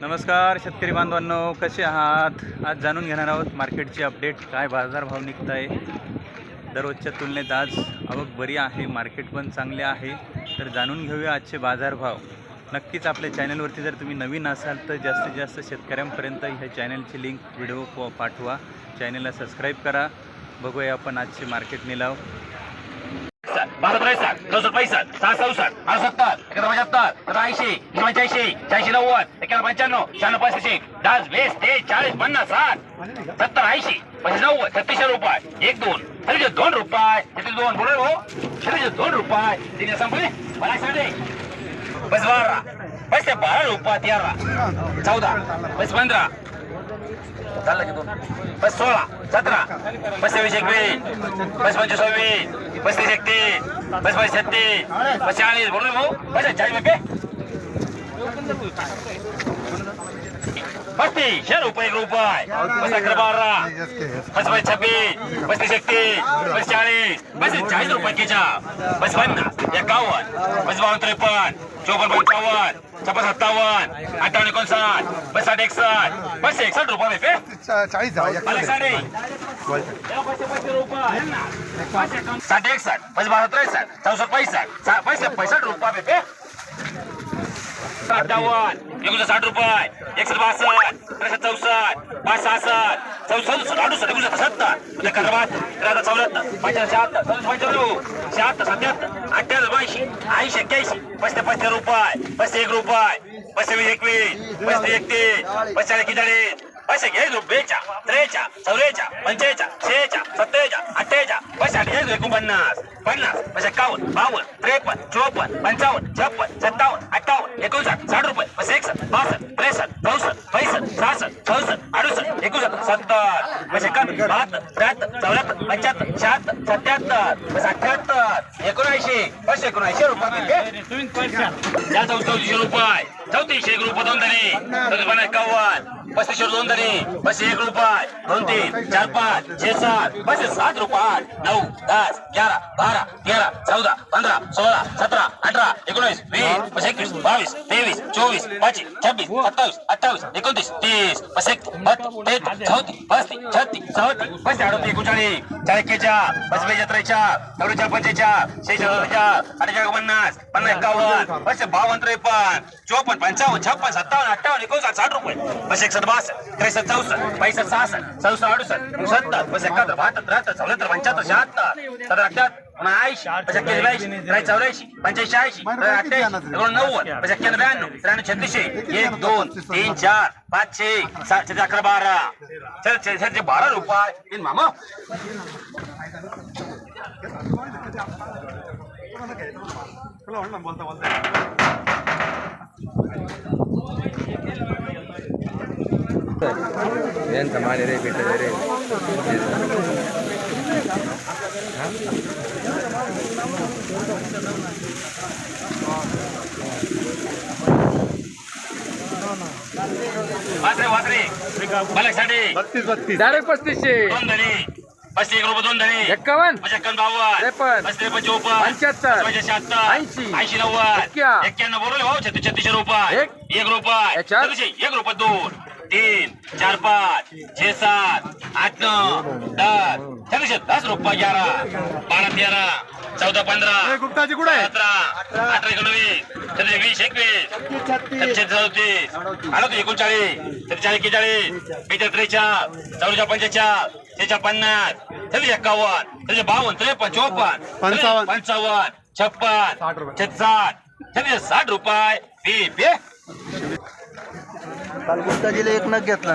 नमस्कार शेतकरी बांधवांनो कसे आहात? आज जाणून घेणार आहोत मार्केटची अपडेट. काय बाजारभाव निघत आहे दररोजच्या तुलनेत आज आवक बरी आहे मार्केट पण चांगले आहे. तर जाणून घेऊया आजचे बाजारभाव. नक्कीच आपल्या चॅनलवरती जर तुम्ही नवीन असाल तर जास्तीत जास्त शेतकऱ्यांपर्यंत ह्या चॅनलची लिंक व्हिडिओ पाठवा. चॅनलला सबस्क्राईब करा. बघूया आपण आजचे मार्केट निलाव. बारा त्रेसष्ट चौसष्ट पैसठ सहा चौसष्ट अडसत्तर. सत्तर पंच्याहत्तर एकाहत्तर ऐंशी. पंच्याऐंशी शहाऐंशी नव्वद. एक्याण्णव पंच्याण्णव. शहाण्णव पाचशे दहा वीस ते चाळीस पन्नास साठ. सत्तर ऐंशी. पंचवीस नव्वद. छत्तीसशे रुपये. एक दोन. छत्तीसशे दोन रुपये. तिथे दोन बोला हो. छत्तीसशे दोन रुपये. तिने संपले. मला सांगते. बस बारा. बस ते बारा रुपये तेरा. चौदा. बस पंधरा. चाललं की दोन. बस सोळा. सतरा. बस सव्वीस एकवीस. बस पंचवीस सव्वीस. पस्तीस एकतीस बस पंचवीस छत्तीस बस चाळीस बोलू भाऊ बस चाळीस रुपये. पस्तीस शे रुपये एक रुपये. बस अकरा बारा. बस छब्बीस पस्तीस एकतीस बस चाळीस बस चाळीस रुपये केच्या. बस पन्नास एकावन्न. बस बावन्न त्रेपन्न. चोपन्न पंचावन्न. छप्पन सत्तावन्न. अठ्ठावन्न एकोणसाठ. बस साठ एकसष्ट. बस एकसष्ट रुपये पे चाळीस साडे साठ एकसष्ट. पंच बारा त्रेसष्ट. चौसष्ट सा- पैसे पैसष्ट रुपये पे अठ्ठावन्न एकोणीस साठ रुपये. एकसष्ट बासष्ट. त्रेसष्ट चौसष्ट. पाच सहासष्ट. चौसष्ट अडुसष्ट एकोणीस सत्तर. एकाहत्तर बहात्तर त्र्याहत्तर चौऱ्याहत्तर. पंच्याहत्तर शहात्तर. चौसष्ट पंच्याण्णव. शहात्तर सत्याहत्तर. अठ्ठ्याहत्तर ऐंशी ऐंशी एक्क्याऐंशी. पस्ते पस्ते रुपये. पस्ते एक रुपये. पस्ते वीस एकवीस. पस्ते एकतीस. पस्ते एक्केचाळीस पैसे घे बेचा त्रेचा चौरेचा पंचेचा शेचा सत्तेचा अठ्ठेचा. पैसे अठ्ठेचाळीस एकोणपन्नास पन्नास. पैसे एकावन्न बावन्न त्रेपन्न चोपन्न पंचावन्न छप्पन सत्तावन्न अठ्ठावन्न एकोणसाठ साठ रुपये. पैसे एकसष्ट बासष्ट त्रेसष्ट चौसष्ट पैसष्ट सहासष्ट चौसष्ट अडुसष्ट एकोणसत्तर सत्तर. पैसे एकाहत्तर बहात्तर त्र्याहत्तर चौऱ्याहत्तर पंच्याहत्तर शहात्तर सत्याहत्तर. पैसे अठ्ठ्याहत्तर. एकोणऐंशी. पैसे एकोणऐंशी रुपये. या चौतीसशे रुपये. चौतीसशे एक रुपये दोन धनी. चौतीस एकावन्न. पस्तीसशे दोन धनी. पस्तीस एक रुपये. दोन तीन चार पाच छे सात पस्तीस सात रुपये. नऊ दस ग्यारा बारा तेरा चौदा पंधरा सोळा सतरा अठरा एकोणीस वीस पस्तीस एकवीस बावीस तेवीस चोवीस पंचवीस छब्बीस सत्तावीस अठ्ठावीस एकोणतीस तीस पस्तीस बत्तीस चौतीस पस्तीस छत्तीस चौतीस पस्तीस अडतीस एकोणचाळीस चाळीसच्या पस्तीस बेचाळीसच्या चौवेचाळीस पंचेचाळीस शेहेचाळीस अठ्ठेचाळीस पन्नास पन्नास एकावन्न पस्तीस बावन्न त्रेपन्न चोपन्न पंचावन्न छप्पन सत्तावन्न अठ्ठावन्न एकोणसाठ साठ रुपये. बस एकसष्ट बासष्ट त्रेसष्ट चौसष्ट पैसष्ट सहासष्ट चौसष्ट अडुसष्ट सत्तर बस एकाहत्तर बहात्तर त्र्याहत्तर चौऱ्याहत्तर पंच्याहत्तर शहात्तर सत्तर अठ्याहत्तर ऐंशी ब्याऐंशी चौऱ्याऐंशी पंच्याऐंशी ऐंशी अठ्ठ्याऐंशी एकोणनव्वद पच एक्क्याण्णव ब्याण्णव त्र्याण्णव छत्तीसशे एक दोन तीन चार पाच छे सात छे अकरा बारा. चल छे छे बारा रुपये. मामा. ಏನು ಮಾಡಿರಿ ಬಿಟ್ಟಿದ್ದೀರಿ? ಡೈರೆಕ್ಟ್ ಬತ್ತೀಸ್ ಬತ್ತೀಸ್ पस्तीस एक रुपये दोन धनी. एक्कावन्न पचक्कन बावन्न. त्रेपन्न, पस्तीस त्रेपन्न चोपन्न. पंच्याहत्तर, पंच्याऐंशी शहात्तर. ऐंशी, ऐंशी नव्वद. एक्क्या, एक्क्याण्णव बरोबर हो छत्तीस छत्तीसशे रुपये. एक, एक रुपये. याच्यात, छत्तीसशे एक रुपये दोन. तीन चार पाच छे सात आठ नऊ दस छत्तीसशे दस रुपये ग्यारा. बारा तेरा. चौदा पंधरा. गुप्ताजी कुठे सतरा. अठरा. एकोणवीस. छत्तीस वीस एकवीस. छत्तीस चौतीस. अडतीस एकोणचाळीस. छत्तीस एक्केचाळीस बेचाळीस त्रेचाळीस. चौदा पंचेचाळीस शेहेचाळीस पन्नास. छत्तीस एक्कावन्न छत्तीस बावन्न. त्रेपन्न चोपन्न पंचावन्न. पंचावन्न. छप्पन. छत्तीस साठ छत्तीस. साठ रुपये. फी पे काल गुप्ताजीला एक नग घेतला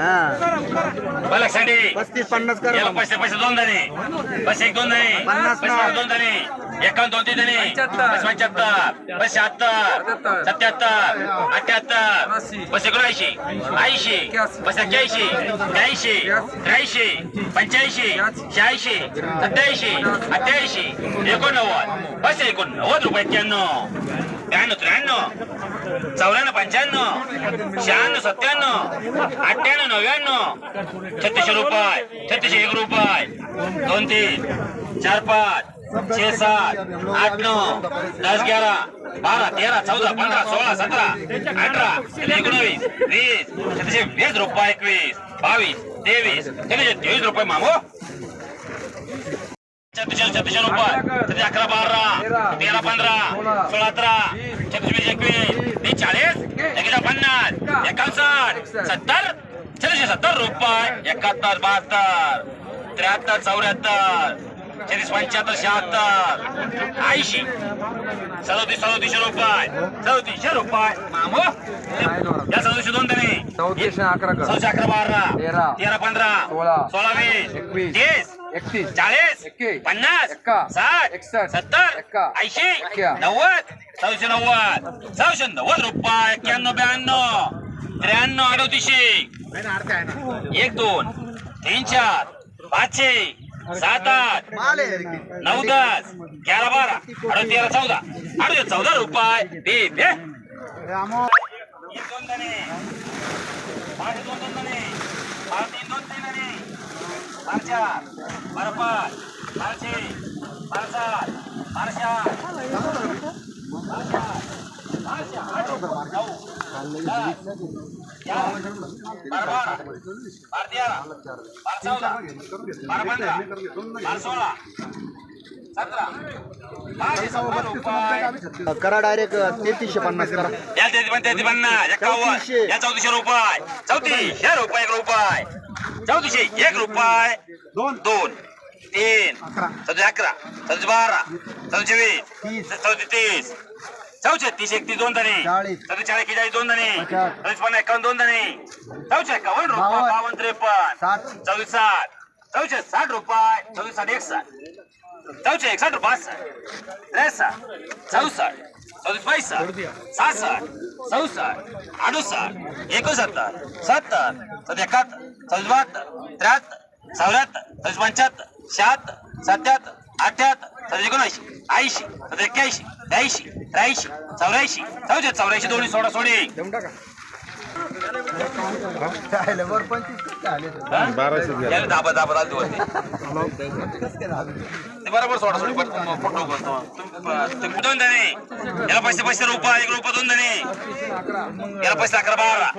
हा पस्तीस पन्नास कर याला पैसे पैसे दोन धनी. पैसे एक दोन धनी. पन्नास पैसे. दोन धनी. एकावन्न दोन तीन जणी बस पंच्याहत्तर. बस शहात्तर सत्याहत्तर. अठ्याहत्तर. बस एकोणऐंशी ऐंशी. बस एक्क्याऐंशी. ब्याऐंशी त्र्याऐंशी. पंच्याऐंशी. शहाऐंशी. सत्याऐंशी. अठ्ठ्याऐंशी. एकोणनव्वद. बस एकोणनव्वद रुपये एक्क्याण्णव. ब्याण्णव त्र्याण्णव चौऱ्याण्णव पंच्याण्णव शहाण्णव सत्त्याण्णव अठ्ठ्याण्णव नव्याण्णव छत्तीसशे रुपये छत्तीसशे एक रुपये दोन तीन चार पाच छे सात आठ नऊ दस ग्यारा बारा तेरा चौदा पंधरा सोळा सतरा अठरा एकोणवीस वीस छत्तीसशे वीस रुपये एकवीस बावीस तेवीस छत्तीसशे तेवीस रुपये मामू छत्तीसशे छत्तीसशे रुपये अकरा बारा तेरा पंधरा सोळा सतरा छत्तीस एकवीस चाळीस एकशे पन्नास एकावन्न सत्तर छत्तीसशे सत्तर रुपये एकाहत्तर बहात्तर त्र्याहत्तर चौऱ्याहत्तर छत्तीस पंच्याहत्तर शहात्तर ऐंशी सदोतीस सदोतीसशे रुपये चौतीसशे रुपये मामू या सदोतीसशे दोन तरी चौतीसशे अकरा कर चौशे अकरा बारा तेरा. तेरा पंधरा सोळा. सोळा वीस एकवीस. तीस एकतीस चाळीस. पन्नास. साठ एकसष्ट. सत्तर. ऐंशी. नव्वद चौशे नव्वद चौशे नव्वद रुपये एक्क्याण्णव ब्याण्णव त्र्याण्णव अडोतीसशे एक दोन तीन चार पाचशे सात आठ नऊ दस ग्यारा बारा अडो तेरा चौदा अडो चौदा रुपये बे बे एक दोन दणे पाच दोन दोन दणे पाच तीन दोन तीन दणे बारा चार बारा पाच बारा बारा सात बारा चार बारा चार बारा चार नऊ करा डायरेक्ट तेहतीसशे पन्नास करा. या तेहतीस पण तेहतीस पन्नास एकावन्न चौतीसशे. या चौतीसशे रुपये. चौतीसशे रुपये एक रुपये. चौतीसशे एक रुपये. दोन. दोन. तीन. चौतीस अकरा. चौतीस बारा. चौतीसशे वीस. चौतीस तीस. चौशे तीस एकतीस दोन धणे चाळीस. चौतीस चाळीस एक्केचाळीस दोन धणे पचास. पन्नास एकावन्न दोन धणे चौशे एकावन्न रुपये बावन्न. बावन्न त्रेपन्न. चौतीस साठ. चौशे साठ रुपये चौतीस साठ एकसाठ. चौशे एकसठ पासष्ट त्रेसष्ट चौसष्ट चौतीस पैसष्ट सहासष्ट चौसष्ट अडुसष्ट एकोणसत्तर सत्तर चौतीस एकाहत्तर चौतीस बहात्तर त्र्याहत्तर चौऱ्याहत्तर चौतीस पंच्याहत्तर शहात्तर सत्याहत्तर अठ्याहत्तर चौतीस एकोणऐंशी ऐंशी चौतीस एक्क्याऐंशी. त्र्याऐंशी त्र्याऐंशी चौऱ्याऐंशी चौतीस चौऱ्याऐंशी दोन्ही सोळा सोडी. याला दाबा दाबा ते बरोबर सोडा सोडी. फोटो करतो दोन धणे याला पैसे पैसे रुपये एक रुपये दोन धणे याला पैसे अकरा बारा.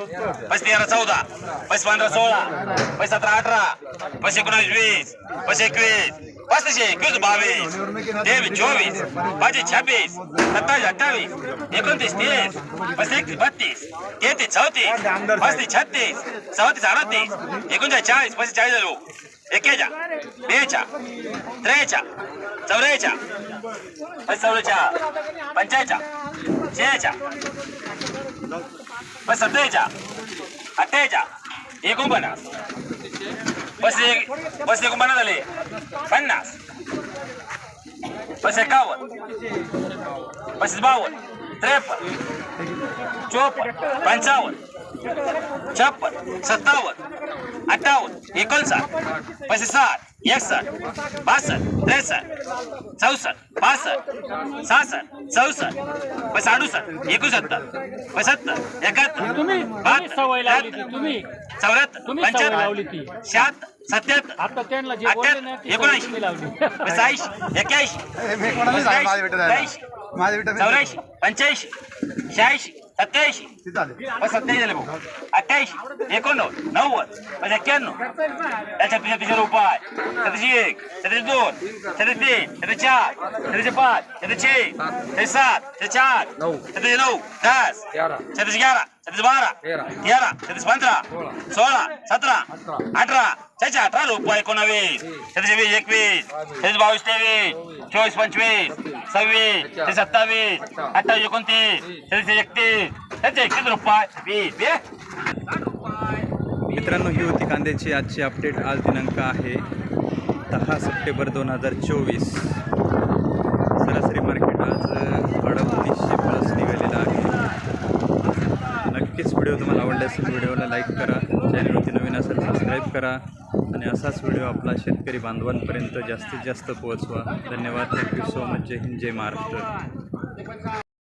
पैसे तेरा चौदा. पैसे पंधरा सोळा. पैसे सतरा अठरा. पैसे एकोणावीस वीस. पैसे एकवीस. पस्तीसशे एकवीस बावीस तेवीस चोवीस पाचशे छब्बीस सत्तावीस अठ्ठावीस एकोणतीस तीस पैसे एकतीस बत्तीस तेहतीस चौतीस पस्तीस छत्तीस चौतीस अडतीस एकोणचाळीस चाळीस पैसे चाळीस झालो एकेच्या बेच्या त्रेच्या चौऱ्याच्या पैसे चौऱ्याच्या पंचायच्या शेच्या पैसे सत्तरच्या अठ्ठ्याच्या एकोणपन्नास बस एक बस एकोणपन्नास झाले. पन्नास. बस एकावन्न. बस बावन्न. त्रेपन्न. चोपन्न. पंचावन्न. छप्पन. सत्तावन्न. अठ्ठावन्न. एकोणसाठ. पैसे साठ. एकसष्ट. बासष्ट. त्रेसष्ट. चौसष्ट. पासष्ट. सहासष्ट. चौसष्ट. पैसे अडुसष्ट. एकोणसत्तर. पैसे सत्तर एकाहत्तर बहात्तर. चौऱ्याहत्तर. पंच्याहत्तर. शहात्तर. सत्याहत्तर आता त्यांना जे बोलले ना अठ्याहत्तर ती सवय एकोणऐंशी तुम्ही लावली. पैसे ऐंशी एक्क्याऐंशी मी कोणाला सांग? माझ्या बेटा त्र्याऐंशी माझ्या बेटा चौऱ्याऐंशी पंच्याऐंशी शहाऐंशी सत्याऐंशी बस सत्याऐंशी झाले भाऊ. अठ्ठ्याऐंशी एकोणनव्वद? नव्वद? बस एक्क्याण्णव? त्याच्या पिशा पिशा रुपये सतराशे एक सतराशे दोन सतराशे तीन सतराशे चार सतराशे पाच सतराशे सतराशे सात सतराशे चार सतराशे नऊ दस तेरा सतराशे ग्यारा. सतराशे बारा तेरा. सतराशे पंधरा सोळा. सतरा अठरा. त्याचे अठरा रुपये एकोणावीस सतराशे वीस एकवीस सतराशे बावीस तेवीस चोवीस. पंचवीस सव्वीस ते सत्तावीस अठ्ठावीस. एकोणतीस सतराशे एकतीस त्याचे एकतीस रुपये वीस वीस. मित्रांनो ही होती कांद्याची आजची अपडेट आज दिनांक आहे दहा सप्टेंबर दोन हजार चोवीस. आवडले असेल व्हिडिओला लाईक करा चॅनलवरती नवीन असेल सबस्क्राईब करा. आणि असाच व्हिडिओ आपला शेतकरी बांधवांपर्यंत जास्तीत जास्त पोहोचवा. धन्यवाद. थँक्यू सो मच जय हिंद जय महाराष्ट्र.